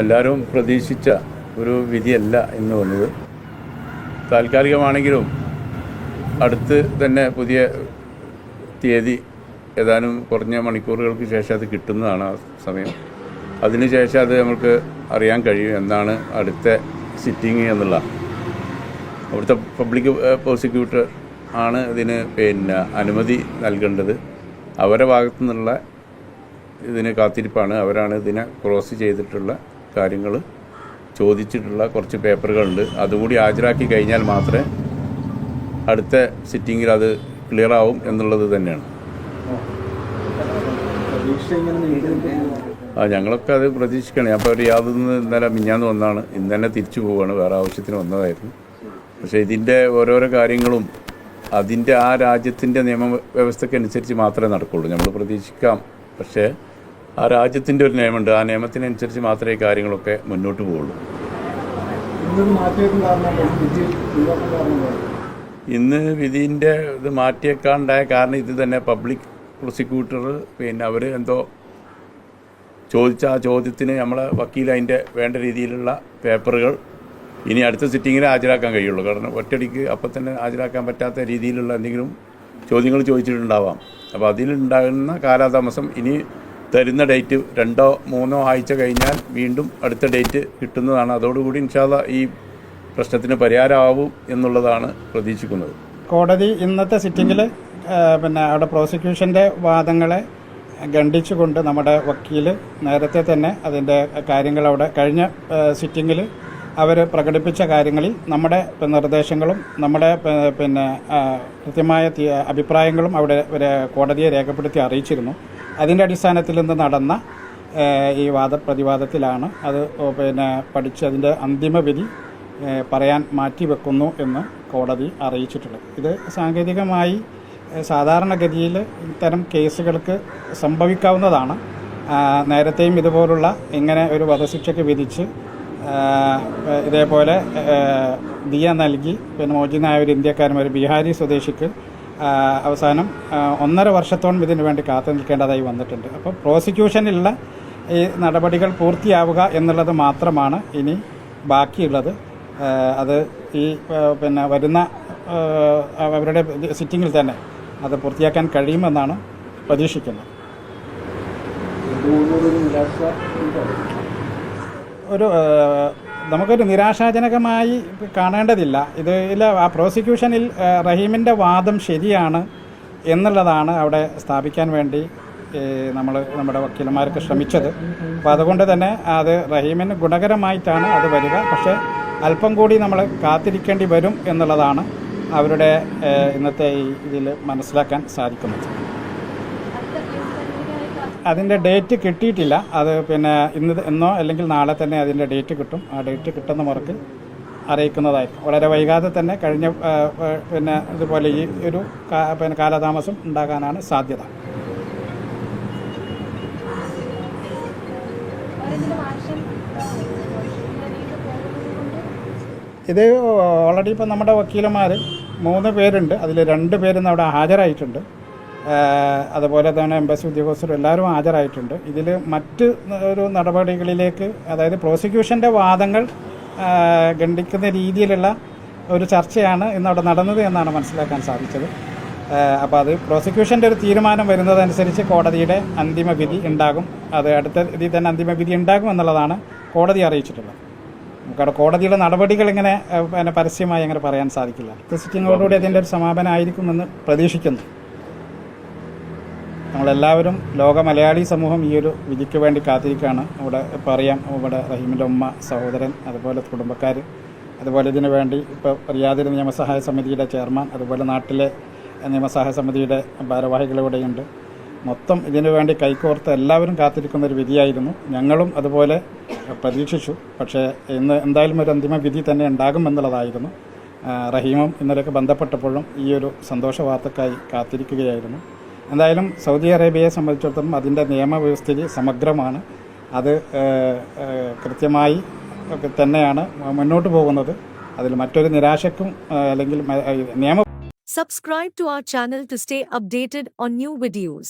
എല്ലാവരും പ്രതീക്ഷിച്ച ഒരു വിധിയല്ല എന്ന് വന്നത് താൽക്കാലികമാണെങ്കിലും അടുത്ത് തന്നെ പുതിയ തീയതി ഏതാനും കുറഞ്ഞ മണിക്കൂറുകൾക്ക് ശേഷം അത് കിട്ടുന്നതാണ് ആ സമയം. അതിനുശേഷം അത് നമുക്ക് അറിയാൻ കഴിയും എന്താണ് അടുത്ത സിറ്റിംഗ് എന്നുള്ള. അവിടുത്തെ പബ്ലിക് പ്രോസിക്യൂട്ടർ ആണ് ഇതിന് പിന്നെ അനുമതി നൽകേണ്ടത്. അവരുടെ ഭാഗത്തു നിന്നുള്ള ഇതിന് കാത്തിരിപ്പാണ്. അവരാണ് ഇതിനെ ക്രോസ് ചെയ്തിട്ടുള്ള കാര്യങ്ങൾ ചോദിച്ചിട്ടുള്ള കുറച്ച് പേപ്പറുകളുണ്ട്. അതുകൂടി ഹാജരാക്കി കഴിഞ്ഞാൽ മാത്രമേ അടുത്ത സിറ്റിങ്ങിൽ അത് ക്ലിയർ ആവും എന്നുള്ളത് തന്നെയാണ്. ആ ഞങ്ങളൊക്കെ അത് പ്രതീക്ഷിക്കണം. അപ്പോൾ റിയാദിൽ നിന്ന് ഇന്നലെ മിഞ്ഞാന്ന് വന്നാണ്. ഇന്ന് തന്നെ തിരിച്ചു പോവുകയാണ് വേറെ ആവശ്യത്തിന് വന്നതായിരുന്നു. പക്ഷേ ഇതിന്റെ ഓരോരോ കാര്യങ്ങളും അതിന്റെ ആ രാജ്യത്തിന്റെ നിയമവ്യവസ്ഥക്കനുസരിച്ച് മാത്രമേ നടക്കുകയുള്ളൂ നമ്മൾ പ്രതീക്ഷിക്കാം. പക്ഷേ ആ രാജ്യത്തിന്റെ ഒരു നിയമമുണ്ട്. ആ നിയമത്തിനനുസരിച്ച് മാത്രമേ കാര്യങ്ങളൊക്കെ മുന്നോട്ട് പോവുള്ളൂ. ഇന്ന് വിധിന്റെ ഇത് മാറ്റിയേക്കാണ്ടായ കാരണം ഇത് തന്നെ പബ്ലിക് പ്രോസിക്യൂട്ടർ പിന്നെ അവർ എന്തോ ചോദിച്ച ആ ചോദ്യത്തിന് നമ്മളെ വക്കീൽ അതിന്റെ വേണ്ട രീതിയിലുള്ള പേപ്പറുകൾ ഇനി അടുത്ത സിറ്റിങ്ങിൽ ഹാജരാക്കാൻ കഴിയുള്ളൂ. കാരണം ഒറ്റടിക്ക് അപ്പം തന്നെ ഹാജരാക്കാൻ പറ്റാത്ത രീതിയിലുള്ള എന്തെങ്കിലും ചോദ്യങ്ങൾ ചോദിച്ചിട്ടുണ്ടാവാം. അപ്പോൾ അതിലുണ്ടാകുന്ന കാലതാമസം ഇനി തരുന്ന ഡേറ്റ് രണ്ടോ മൂന്നോ ആഴ്ച കഴിഞ്ഞാൽ വീണ്ടും അടുത്ത ഡേറ്റ് കിട്ടുന്നതാണ്. അതോടുകൂടി ഇൻഷാല്ല ഈ പ്രശ്നത്തിന് പരിഹാരമാവും എന്നുള്ളതാണ് പ്രതീക്ഷിക്കുന്നത്. കോടതി ഇന്നത്തെ സിറ്റിങ്ങിൽ പിന്നെ അവിടെ പ്രോസിക്യൂഷന്റെ വാദങ്ങളെ ഖണ്ഡിച്ചുകൊണ്ട് നമ്മുടെ വക്കീൽ നേരത്തെ തന്നെ അതിന്റെ കാര്യങ്ങൾ അവിടെ കഴിഞ്ഞ സിറ്റിങ്ങിൽ അവർ പ്രകടിപ്പിച്ച കാര്യങ്ങളിൽ നമ്മുടെ നിർദ്ദേശങ്ങളും നമ്മുടെ പിന്നെ കൃത്യമായ അഭിപ്രായങ്ങളും അവിടെ കോടതിയെ രേഖപ്പെടുത്തി അറിയിച്ചിരുന്നു. അതിന്റെ അടിസ്ഥാനത്തിൽ നിന്ന് നടന്ന ഈ വാദപ്രതിവാദത്തിലാണ് അത് പിന്നെ പഠിച്ച് അതിന്റെ അന്തിമ വിധി പറയാൻ മാറ്റിവെക്കുന്നു എന്ന് കോടതി അറിയിച്ചിട്ടുള്ളത് ഇത് സാങ്കേതികമായി സാധാരണഗതിയിൽ ഇത്തരം കേസുകൾക്ക് സംഭവിക്കാവുന്നതാണ്. നേരത്തെയും ഇതുപോലുള്ള ഇങ്ങനെ ഒരു വധശിക്ഷയ്ക്ക് വിധിച്ച് ഇതേപോലെ ദിയ നൽകി പിന്നെ മോചിതനായ ഒരു ഇന്ത്യക്കാരൻ ഒരു ബീഹാരി സ്വദേശിക്ക് അവസാനം ഒന്നര വർഷത്തോളം ഇതിനു വേണ്ടി കാത്തു നിൽക്കേണ്ടതായി വന്നിട്ടുണ്ട്. അപ്പോൾ പ്രോസിക്യൂഷനിലുള്ള ഈ നടപടികൾ പൂർത്തിയാവുക എന്നുള്ളത് മാത്രമാണ് ഇനി ബാക്കിയുള്ളത്. അത് ഈ പിന്നെ വരുന്ന അവരുടെ സിറ്റിങ്ങിൽ തന്നെ അത് പൂർത്തിയാക്കാൻ കഴിയുമെന്നാണ് പ്രതീക്ഷിക്കുന്നത്? ഒരു നമുക്കൊരു നിരാശാജനകമായി കാണേണ്ടതില്ല. ഇത് ആ പ്രോസിക്യൂഷനിൽ റഹീമിന്റെ വാദം ശരിയാണ് എന്നുള്ളതാണ് അവിടെ സ്ഥാപിക്കാൻ വേണ്ടി നമ്മൾ നമ്മുടെ വക്കീലന്മാർക്ക് ശ്രമിച്ചത്. അപ്പോൾ അതുകൊണ്ട് തന്നെ അത് റഹീമിന് ഗുണകരമായിട്ടാണ് അത് വരിക. പക്ഷേ അല്പം കൂടി നമ്മൾ കാത്തിരിക്കേണ്ടി വരും എന്നുള്ളതാണ് അവരുടെ ഇന്നത്തെ ഇതിൽ മനസ്സിലാക്കാൻ സാധിക്കുന്നത്. അതിന്റെ ഡേറ്റ് കിട്ടിയിട്ടില്ല. അത് പിന്നെ ഇന്ന് എന്നോ അല്ലെങ്കിൽ നാളെ തന്നെ അതിന്റെ ഡേറ്റ് കിട്ടും. ആ ഡേറ്റ് കിട്ടുന്ന മുറക്ക് അറിയിക്കുന്നതായിരിക്കും. വളരെ വൈകാതെ തന്നെ കഴിഞ്ഞ പിന്നെ ഇതുപോലെ ഈ ഒരു പിന്നെ കാലതാമസം ഉണ്ടാകാനാണ് സാധ്യത. ഇത് ഓൾറെഡി ഇപ്പോൾ നമ്മുടെ വക്കീലന്മാർ മൂന്ന് പേരുണ്ട്. അതിൽ രണ്ട് പേരിന്ന് അവിടെ ഹാജരായിട്ടുണ്ട്. അതുപോലെ തന്നെ എംബസി ഉദ്യോഗസ്ഥർ എല്ലാവരും ഹാജരായിട്ടുണ്ട്. ഇതിൽ മറ്റ് ഒരു നടപടികളിലേക്ക് അതായത് പ്രോസിക്യൂഷന്റെ വാദങ്ങൾ ഖണ്ഡിക്കുന്ന രീതിയിലുള്ള ഒരു ചർച്ചയാണ് ഇന്നവിടെ നടന്നത് എന്നാണ് മനസ്സിലാക്കാൻ സാധിച്ചത്. അപ്പോൾ അത് പ്രോസിക്യൂഷന്റെ ഒരു തീരുമാനം വരുന്നതനുസരിച്ച് കോടതിയുടെ അന്തിമ വിധി ഉണ്ടാകും. അത് അടുത്ത ഇതിൽ തന്നെ അന്തിമ വിധി ഉണ്ടാകും എന്നുള്ളതാണ് കോടതി അറിയിച്ചിട്ടുള്ളത്. നമുക്കവിടെ കോടതിയുടെ നടപടികൾ ഇങ്ങനെ പിന്നെ പരസ്യമായി അങ്ങനെ പറയാൻ സാധിക്കില്ല. സിറ്റിങ്ങോടുകൂടി അതിന്റെ ഒരു സമാപനമായിരിക്കുമെന്ന് പ്രതീക്ഷിക്കുന്നു. നമ്മളെല്ലാവരും ലോക മലയാളി സമൂഹം ഈ ഒരു വിധിക്ക് വേണ്ടി കാത്തിരിക്കുകയാണ്. ഇവിടെ ഇപ്പോൾ അറിയാം ഇവിടെ റഹീമിന്റെ ഉമ്മ സഹോദരൻ അതുപോലെ കുടുംബക്കാർ അതുപോലെ ഇതിനു വേണ്ടി ഇപ്പോൾ റിയാദിലെ നിയമസഹായ സമിതിയുടെ ചെയർമാൻ അതുപോലെ നാട്ടിലെ നിയമസഹായ സമിതിയുടെ ഭാരവാഹികൾ ഇവിടെയുണ്ട്. മൊത്തം ഇതിനു വേണ്ടി കൈകോർത്ത് എല്ലാവരും കാത്തിരിക്കുന്ന ഒരു വിധിയായിരുന്നു. ഞങ്ങളും അതുപോലെ പ്രതീക്ഷിച്ചു. പക്ഷേ ഇന്ന് എന്തായാലും ഒരു അന്തിമ വിധി തന്നെ ഉണ്ടാകുമെന്നുള്ളതായിരുന്നു റഹീമും ഇന്നലെയൊക്കെ ബന്ധപ്പെട്ടപ്പോഴും ഈ ഒരു സന്തോഷ വാർത്തക്കായി കാത്തിരിക്കുകയായിരുന്നു. എന്തായാലും സൗദി അറേബ്യയെ സംബന്ധിച്ചിടത്തോളം അതിന്റെ നിയമവ്യവസ്ഥിതി സമഗ്രമാണ് അത് കൃത്യമായി തന്നെയാണ് മുന്നോട്ട് പോകുന്നത് അതിൽ മറ്റൊരു നിരാശക്കും അല്ലെങ്കിൽ നിയമ subscribe to our channel to stay updated on new videos.